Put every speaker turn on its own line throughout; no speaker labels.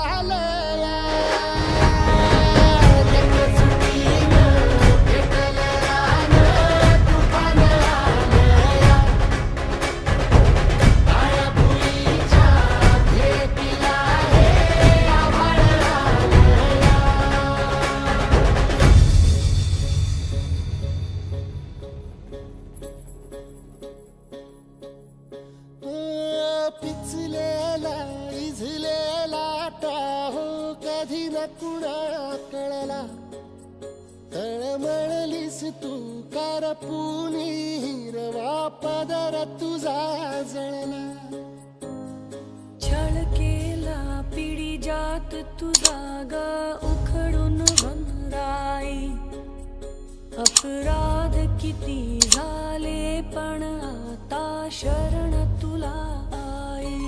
hallelujah. कुणा कळला. तळमळलीस तू करपुनी हिरवा पदर तुझा जळला.
छळ केला पिढी जात तुझा ग उखडून बनराई अपराध किती झाले पण आता शरण तुला आई.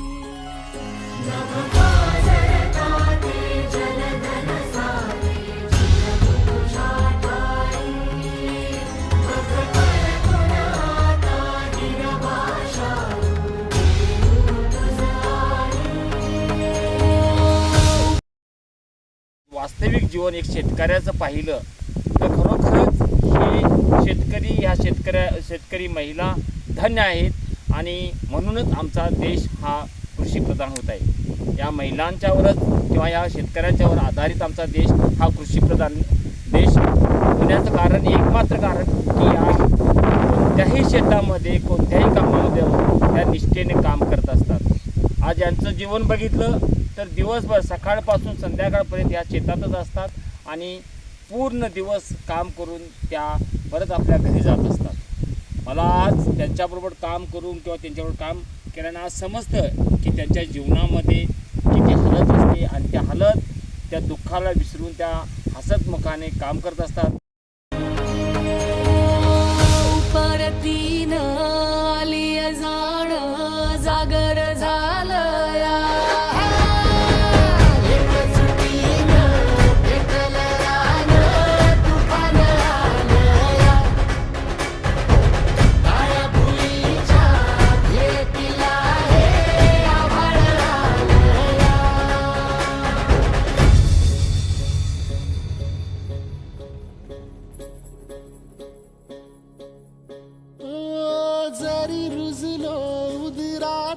वास्तविक जीवन एक शेतकऱ्याचं पाहिलं तर खरोखरच हे शेतकरी ह्या शेतकऱ्या शेतकरी महिला धन्य आहेत आणि म्हणूनच आमचा देश हा कृषीप्रधान होत आहे. या महिलांच्यावरच किंवा या शेतकऱ्यांच्यावर आधारित आमचा देश हा कृषीप्रधान देश होण्याचं कारण एकमात्र कारण की या कोणत्याही शेतामध्ये कोणत्याही कामामध्ये त्या निष्ठेने काम करत असतात. आज यांचं जीवन बघितलं तर दिवसभर सकाळपासून संध्याकाळपर्यंत या शेतातच असतात आणि पूर्ण दिवस काम करून त्या परत आपल्या घरी जात असतात. मला आज त्यांच्याबरोबर काम करून किंवा त्यांच्याबरोबर काम केल्यानं आज समजतं की त्यांच्या जीवनामध्ये किती हलत असते आणि त्या हलत त्या दुःखाला विसरून त्या हसतमुखाने काम करत असतात.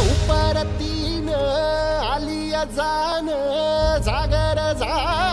उपरतीन आलिया जागर झालं